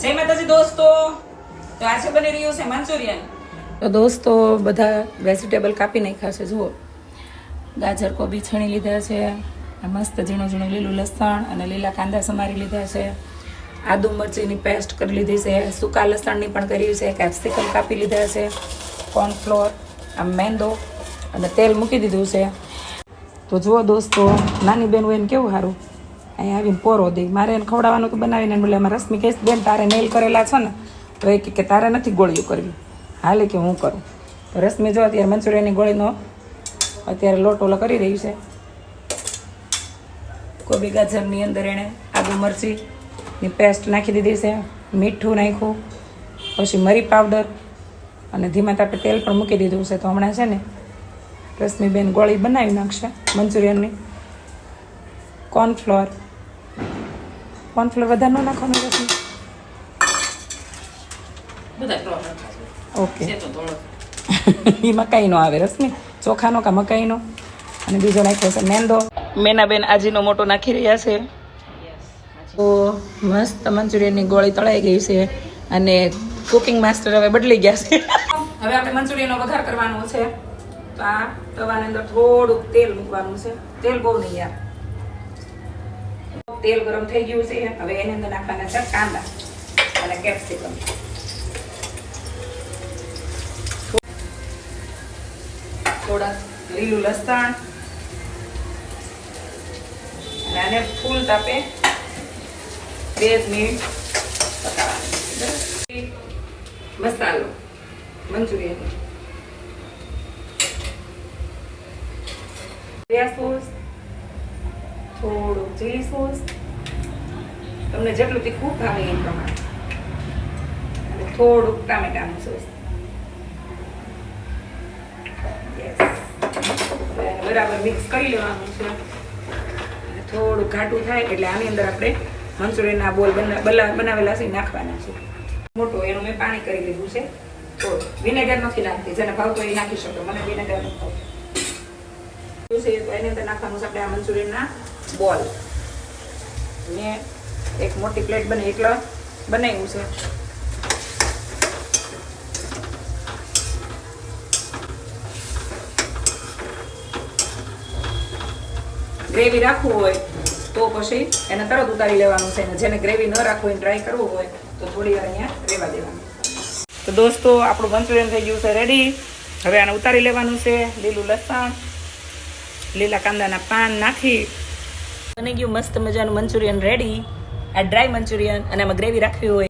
જય માતાજી દોસ્તો. તો આજે બની રહ્યું છે, મંચુરિયન? તો દોસ્તો, બધા વેજીટેબલ કાપી નાખ્યા છે, જુઓ. ગાજર, કોબી, છણી લીધા છે. મસ્ત ઝીણું ઝીણું લીલું લસણ અને લીલા કાંદા સમારી લીધા છે. આદુ મરચીની પેસ્ટ કરી લીધી છે. સૂકા લસણની પણ કરી છે. કેપ્સિકમ કાપી લીધા છે. કોર્નફ્લોર આમ મેંદો અને તેલ મૂકી દીધું છે. તો જુઓ દોસ્તો, નાની બેન હોય કેવું સારું? અહીંયા આવીને પોરો દે. મારે એને ખવડાવવાનું તો બનાવીને બોલે, અમારે રશ્મિ કહીશ, બેન, તારે નેલ કરેલા છે ને. તો એ કે તારે નથી ગોળીઓ કરવી. હાલે કે હું કરું. તો રશ્મિ જો અત્યારે મંચુરિયનની ગોળીનો અત્યારે લોટ ઓલો કરી રહી છે. કોબી ગાજરની અંદર એણે આદુ મરચીની પેસ્ટ નાખી દીધી છે, મીઠું નાખ્યું, પછી મરી પાવડર અને ધીમા તાપે તેલ પણ મૂકી દીધું છે. તો હમણાં છે ને રશ્મિબેન ગોળી બનાવી નાખશે મંચુરિયનની. કોર્નફ્લોર. કોર્નફ્લોર વધારે ન નાખવાનું રશ્મિ ઓકે એ મકાઈનો આવે રશ્મિ ચોખાનો કા મકાઈનો? અને બીજો નાખ્યો છે મેંદો. મેનાબેન આજીનો મોટો નાખી રહ્યા છે. તો મસ્ત મંચુરિયનની ગોળી તળાઈ ગઈ છે અને કુકિંગ માસ્ટર હવે બદલી ગયા છે. હવે આપણે મંચુરિયનનો વઘાર કરવાનો છે. તો આ તવાની અંદર થોડુંક તેલ મૂકવાનું છે. તેલ બહુ નહીં યાર. તેલ ગરમ થઈ ગયું છે. હવે એની અંદર નાખવાના છે કાંદા અને કેપ્સિકમ થોડા લીલું લસણ અને આને ફૂલ તાપે બે જ મિનિટ પકાવવાની. મસાલો, મંચુરિયન. સોસ થોડું ચીલી સોસ. તમને જેટલું તીખું ભાવે એ પ્રમાણે. થોડુંક ટામેટાનું સોસ. બરાબર મિક્સ કરી લેવાનું છે. થોડું ઘાટું થાય એટલે આની અંદર આપણે મંચુરિયનના બોલ બના- બલા- બનાવેલા છે નાખવાના છે. મોટું એનું મેં પાણી કરી લીધું છે. તો વિનેગર નથી નાખતી. જેને ભાવતો એ નાખી શકો. મને વિનેગર નથી છે તો અંદર નાખવાનું છે આપણે આ બોલ. મેં એક મોટી પ્લેટ બની એટલે બનાવ્યું છે. ગ્રેવી રાખવું હોય તો પછી એને તરત ઉતારી લેવાનું છે. જેને ગ્રેવી ન રાખવું હોય ટ્રાય કરવું હોય તો થોડી વાર અહીંયા રહેવા દેવાનું. તો દોસ્તો, આપણું મંચુરિયન થઈ ગયું છે રેડી હવે આને ઉતારી લેવાનું છે લીલું લસણ. લીલા કાંદાના પાન નાખી. બની ગયું મસ્ત મજાનું મંચુરિયન રેડી આ ડ્રાય મંચુરિયન અને આમાં ગ્રેવી રાખવી હોય.